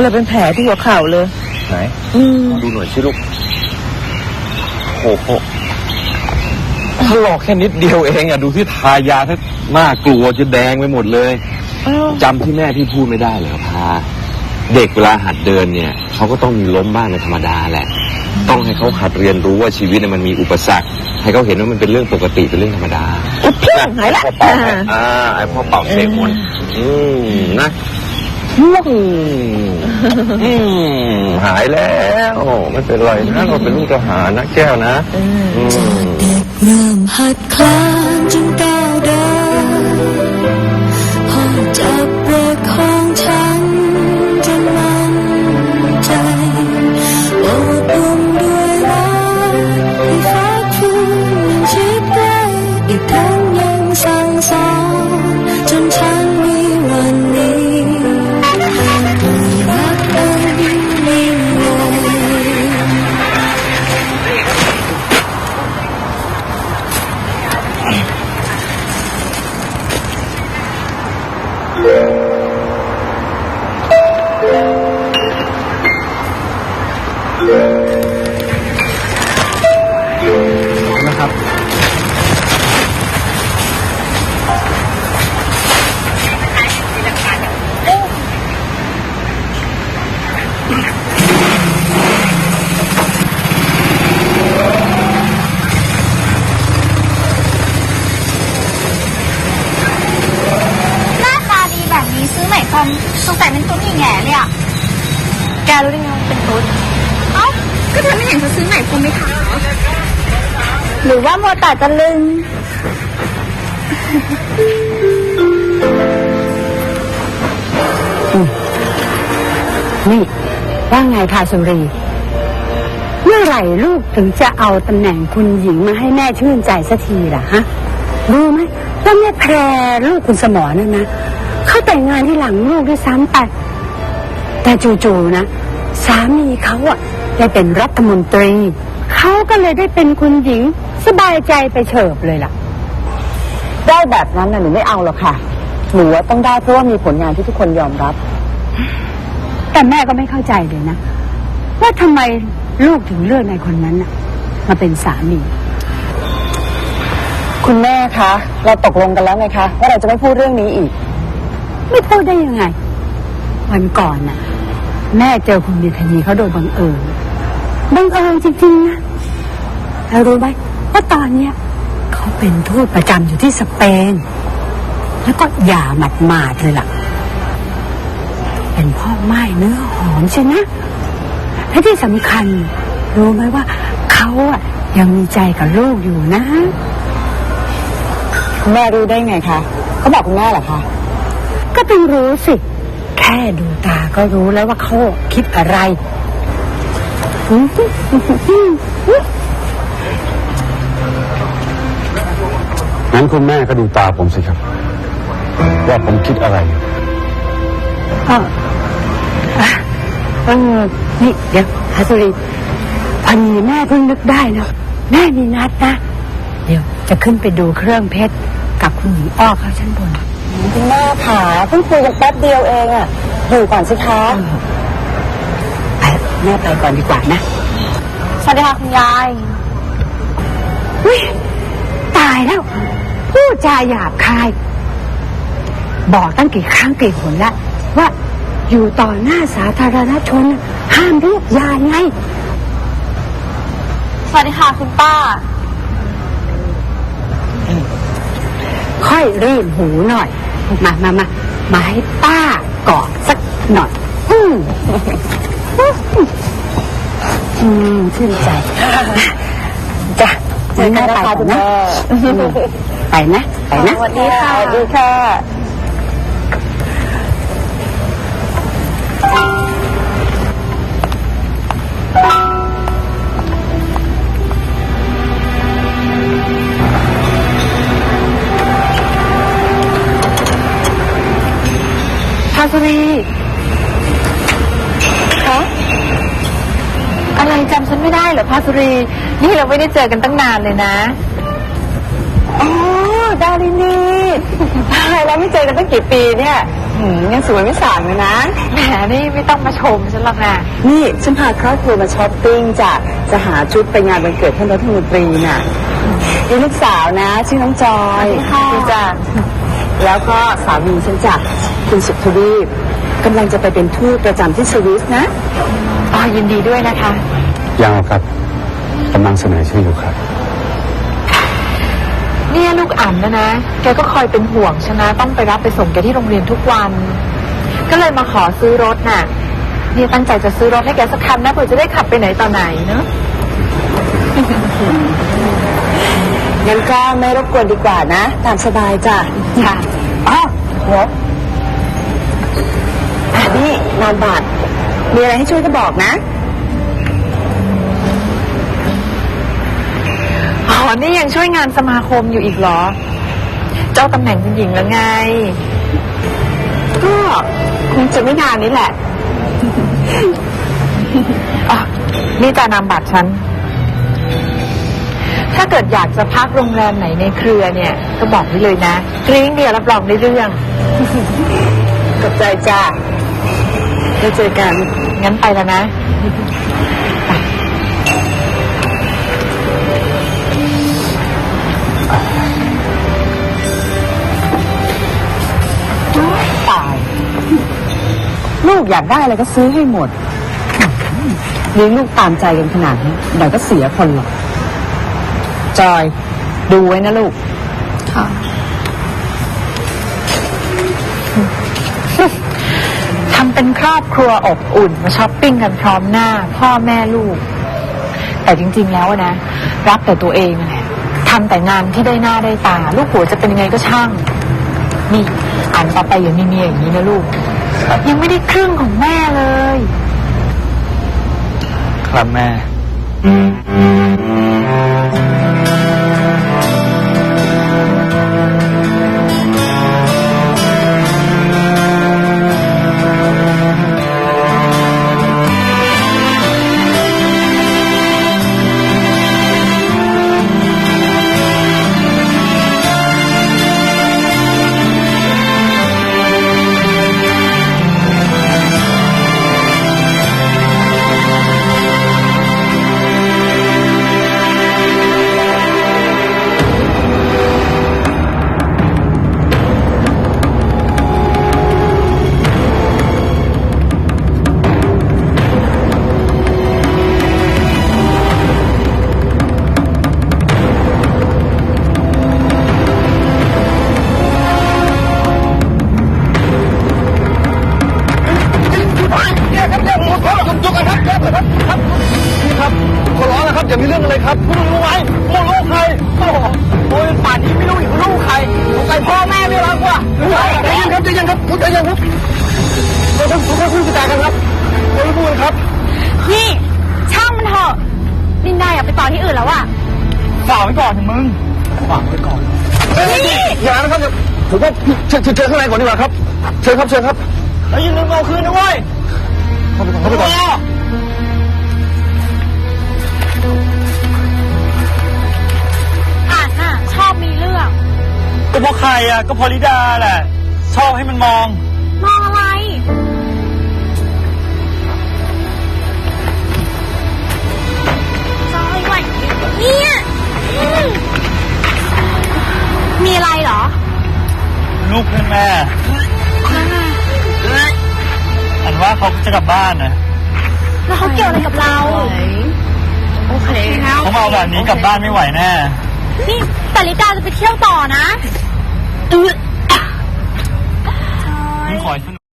เลยเป็นแผลที่หัวเข่าเลย ไหนอืมดูหน่อยสิลูกโอ้โหถ้าหลอกแค่นิดเดียวเองอะดูที่ทายาถ้าน่ากลัวจะแดงไปหมดเลย อ้าวจำที่แม่พี่พูดไม่ได้เหรอพา เด็กเวลาหัดเดินเนี่ยเขาก็ต้องมีล้มบ้างในธรรมดาแหละ ต้องให้เขาหัดเรียนรู้ว่าชีวิตเนี่ยมันมีอุปสรรค ให้เขาเห็นว่ามันเป็นเรื่องปกติเป็นเรื่องธรรมดาอุ๊ยเพี้ยงหายละ พ่อเป่าให้อ่าไอ้พ่อเป่าเสกมนต์อืมนะ อืมอืมหายแล้วไม่เป็นไรนะเราเป็นลูกทหารนะแก้วนะอืมอืมเริ่มหัดคลานจนก้าวเดินพ่อจับเบรกของฉันจนมั่นใจโอบอุ้มด้วยรักที่ฟ้าคลุมยังชิดใกล้อีกทั้งยังสั่งสอนจนฉันมีวัน เป็นตุ๊ดแง่เลยอะ แกรู้ได้ไงว่าเป็นตุ๊ด เอ้า ก็เธอไม่เห็นเขาซื้อไหมพรมไม่ขาวหรือว่าโมวแต่ตะลึง นี่ว่าไงพาสุรี เมื่อไหร่ลูกถึงจะเอาตำแหน่งคุณหญิงมาให้แม่ชื่นใจสักทีล่ะฮะ รู้ไหมว่าแม่แพรลูกคุณสมอนั่นนะ เขาแต่งงานที่หลังลูกด้วยซ้ำไป แต่จู่ๆนะ สามีเขาอะได้เป็นรัฐมนตรี เขาก็เลยได้เป็นคุณหญิงสบายใจไปเฉิบเลยล่ะ ได้แบบนั้นนะหนูไม่เอาหรอกค่ะ หนูว่าต้องได้เพราะว่ามีผลงานที่ทุกคนยอมรับ แต่แม่ก็ไม่เข้าใจเลยนะ ว่าทำไมลูกถึงเลือกนายคนนั้นน่ะ มาเป็นสามี คุณแม่คะ เราตกลงกันแล้วไงคะ ว่าเราจะไม่พูดเรื่องนี้อีก ไม่พูดได้ยังไง วันก่อนน่ะ แม่เจอคุณเมธานีเขาโดยบังเอิญบังเอิญจริงๆนะแล้วรู้ไหมว่าตอนเนี้ยเขาเป็นทูตประจำอยู่ที่สเปน แล้วก็หย่าหมัดมาดเลยล่ะ เป็นพ่อไม้เนื้อหอมใช่นะและที่สำคัญ รู้ไหมว่าเขาอะยังมีใจกับลูกอยู่นะ คุณแม่รู้ได้ไงคะเขาบอกคุณแม่เหรอคะ ก็ต้องรู้สิ แค่ดูตาก็รู้แล้วว่าเขาคิดอะไร งั้นคุณแม่ก็ดูตาผมสิครับ ว่าผมคิดอะไรเออเออนี่เดี๋ยวฮัสุรีพอดีแม่เพิ่งนึกได้นะแม่มีนัดนะ เดี๋ยวจะขึ้นไปดูเครื่องเพชรกับคุณหญิงอ้อเขาชั้นบน คุณแม่ขาเพิ่งคุยกันแป๊บเดียวเองอะอยู่ก่อนสิคะไปแม่ไปก่อนดีกว่านะ สวัสดีค่ะคุณยายอุ้ยตายแล้ว พูดจาหยาบคาย บอกตั้งกี่ครั้งกี่หนละว่าอยู่ต่อหน้าสาธารณชนน่ะห้ามเรียกยายไง สวัสดีค่ะคุณป้า ค่อยรื่นหูหน่อย มามามามาให้ป้ากอดสักหน่อย อืมอืมชื่นใจจ้ะเจอกันนะคะไปคุณนะแม่อืมไปนะ ไปนะ สวัสดีค่ะ สวัสดีค่ะ สรีคะอะไรจำฉันไม่ได้เหรอพาสรี นี่เราไม่ได้เจอกันตั้งนานเลยนะอ๋อดารินีตายแล้วไม่เจอกันตั้งกี่ปีเนี่ยหืมยังสวยไม่สางเลยนะแหมนี่ไม่ต้องมาชมฉันหรอกนะนี่ฉันพาครอบครัวมาช้อปปิ้งจ้ะจะหาชุดไปงานวันเกิดท่านรัฐมนตรีน่ะนี่ลูกสาวนะ ชื่อน้องจอยนี่จ้ะแล้วก็สามีฉันจ้ะ คุณสุขทวีปกำลังจะไปเป็นทูตประจำที่สวิสนะอ๋อยินดีด้วยนะคะ ยังหรอกครับกำลังเสนอชื่ออยู่ครับ เนี่ยลูกอ่ำนะนะ แกก็คอยเป็นห่วงชนะต้องไปรับไปส่งแกที่โรงเรียนทุกวัน ก็เลยมาขอซื้อรถน่ะ เนี่ยตั้งใจจะซื้อรถให้แกสักคันนะเผื่อจะได้ขับไปไหนต่อไหนเนอะงั้นก็ไม่รบกวนดีกว่านะ ตามสบายจ้ะค่ะอ๋อหัวอะ นี่นามบัตรมีอะไรให้ช่วยก็บอกนะอ๋อนี่ยังช่วยงานสมาคมอยู่อีกเหรอ เจ้าตำแหน่งคุณหญิงแล้วไง ก็คงจะไม่นานนี้แหละอะนี่จะนำบัตรฉัน ถ้าเกิดอยากจะพักโรงแรมไหนในเครือเนี่ย ก็บอกได้เลยนะกริ้งเดียวรับรองได้เรื่องขอบใจจ้า แล้วเจอกัน งั้นไปแล้วนะตาย ลูกอยากได้อะไรก็ซื้อให้หมดเลี้ยงลูกตามใจกันขนาดนี้เดี๋ยวก็เสียคนหรอก จอย ดูไว้นะลูก ค่ะ ทำเป็นครอบครัวอบอุ่นมาช้อปปิ้งกันพร้อมหน้า พ่อแม่ลูก แต่จริง ๆ แล้วนะ รับแต่ตัวเองแหละทำแต่งานที่ได้หน้าได้ตา ลูกผัวจะเป็นยังไงก็ช่างนี่อ่านต่อไปอย่ามีเมียอย่างนี้นะลูก ยังไม่ได้ครึ่งของแม่เลย ครับแม่ อร้องนะครับอย่ามีเรื่องอะไรครับคุณรู้ไหมคุณรู้ใครโอ้โหโอ้ยป่านนี้ไม่รู้อีกรู้ใครสงสัยพ่อแม่ไม่รักว่ะใจเย็นครับใจเย็นครับคุณใจเย็นครับเราต้องคุยคุยกันกันครับเราไม่พูดครับ นี่ช่างมันเถอะนินดาอยากไปต่อที่อื่นแล้วอะฝากไว้ก่อนเถอะมึงฝากไว้ก่อนเอ้ยอย่านะครับอย่าผมว่าเชิญเชิญเชิญข้างในก่อนดีกว่าครับ เชิญครับเชิญครับแล้วอย่าลืมเอาคืนนะเว้ยเข้าไปก่อนเข้าไปก่อน อบมีเรื่อง ก็เพราะใครอะ ก็เพอลิดาแหละ ชอบให้มันมอง มองอะไรจอยไหวเนี่ยอืมมีอะไรเหรอ ลูกเพื่อนแม่อันว่าเขาจะกลับบ้านนะแล้วเขาเกี่ยวอะไรกับเรา โอเค เขามาเอาแบบนี้กลับบ้านไม่ไหวแน่ นี่แต่ลิกาจะไปเที่ยวต่อนะ เ